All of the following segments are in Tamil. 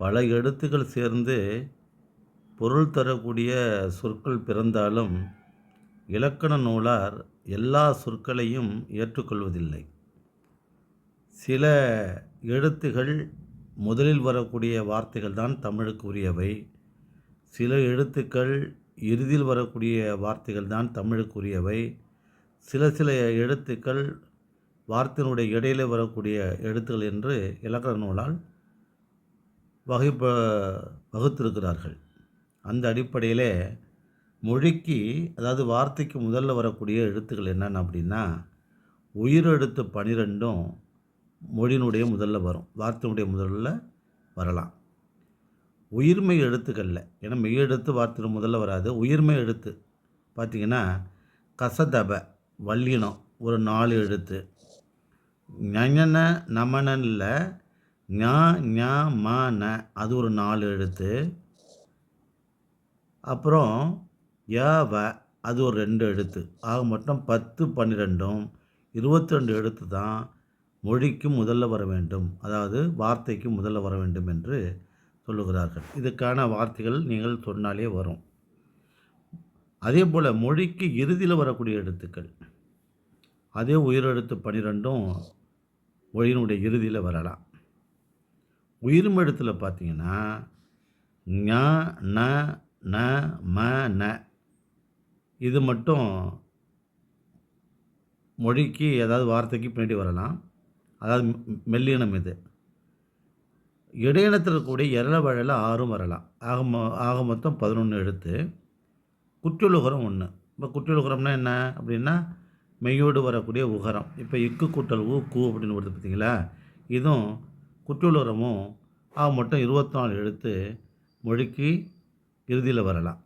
பல எழுத்துக்கள் சேர்ந்து பொருள் தரக்கூடிய சொற்கள் பிறந்தாலும் இலக்கண நூலார் எல்லா சொற்களையும் ஏற்றுக்கொள்வதில்லை. சில எழுத்துகள் முதலில் வரக்கூடிய வார்த்தைகள் தான் தமிழுக்கு உரியவை சில எழுத்துக்கள் இறுதியில் வரக்கூடிய வார்த்தைகள் தான் தமிழுக்கு உரியவை சில சில எழுத்துக்கள் வார்த்தையினுடைய இடையிலே வரக்கூடிய எழுத்துக்கள் என்று இலக்கண நூலால் வகை வகுத்திருக்கிறார்கள். அந்த அடிப்படையில் மொழிக்கு அதாவது வார்த்தைக்கு முதல்ல வரக்கூடிய எழுத்துக்கள் என்னென்ன அப்படின்னா உயிரெழுத்து பனிரெண்டும் மொழியினுடைய முதல்ல வரும். வார்த்தையினுடைய முதல்ல வரலாம். உயிர்மை எழுத்துக்களில் ஏன்னா மெய் எழுத்து வார்த்தை முதல்ல வராது. உயிர்மை எழுத்து பார்த்திங்கன்னா கசதப வல்லினம் ஒரு நாலு எழுத்து. ஞன நமனனில் ஞா ஞா மா ந அது ஒரு நாலு எழுத்து. அப்புறம் ய வ அது ஒரு ரெண்டு எழுத்து. ஆக மொத்தம் பத்து பன்னிரெண்டும் இருபத்தி ரெண்டு எழுத்து தான் மொழிக்கு முதல்ல வர வேண்டும். அதாவது வார்த்தைக்கு முதல்ல வர வேண்டும் என்று சொல்லுகிறார்கள். இதுக்கான வார்த்தைகள் நீங்கள் சொன்னாலே வரும். அதே போல் மொழிக்கு இறுதியில் வரக்கூடிய எழுத்துக்கள். அதே உயிரெழுத்து பன்னிரெண்டும் மொழியினுடைய இறுதியில் வரலாம். உயிர்மெழுத்தில் பார்த்தீங்கன்னா ஞ ந ந ம ந. இது மட்டும் மொழிக்கு ஏதாவது வார்த்தைக்கு பின்னாடி வரலாம். அதாவது மெல்லினம் இது. இடையினத்தில் இருக்கக்கூடிய எரள வழல ஆறும் வரலாம். ஆக ஆக மொத்தம் பதினொன்று எழுத்து. குற்றலுகரம் ஒன்று இப்போ குற்றலுகரம்னா என்ன? அப்படின்னா மெய்யோடு வரக்கூடிய உகரம். இப்போ இக்கு கூட்டல் ஊ கூ அப்படின்னு வருது பார்த்தீங்களா இதுவும் குற்றலுகரமும் ஆக மொத்தம் இருபத்தி நாலு எழுத்து மொழிக்கு இறுதியில் வரலாம்.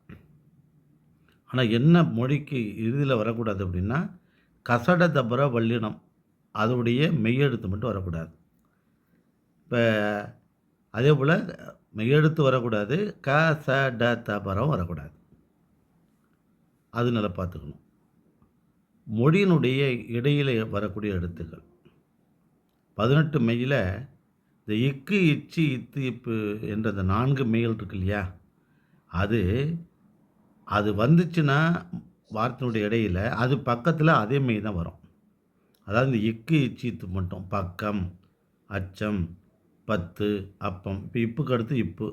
ஆனால் என்ன மொழிக்கு இறுதியில் வரக்கூடாது அப்படின்னா கசட தபர வல்லினம் அதோடைய மெய்யெழுத்து மட்டும் வரக்கூடாது. இப்போ அதே போல் மெய்யெழுத்து வரக்கூடாது க ச ட த வரக்கூடாது. அது நல்லா பார்த்துக்கணும். மொழியினுடைய இடையில் வரக்கூடிய எழுத்துக்கள். பதினெட்டு மெய்யில் இந்த இக்கு இச்சி இத்து இப்பு என்ற அந்த நான்கு மெய்கள் இருக்கு இல்லையா? அது அது வந்துச்சுன்னா வார்த்தையினுடைய இடையில் அது பக்கத்தில் அதே மெய் தான் வரும். அதாவது இந்த இக்கு இச்சி இத்து மட்டும். பக்கம் அச்சம் பத்து அப்பம். இப்போ இப்புக்கு அடுத்து இப்பு.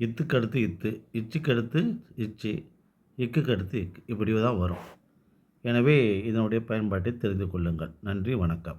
இத்துக்கு அடுத்து இத்து. இச்சுக்கு அடுத்து இச்சி. இக்குக்கு அடுத்து இக்கு. இப்படி தான் வரும். எனவே இதனுடைய பயன்பாட்டை தெரிந்து கொள்ளுங்கள். நன்றி வணக்கம்.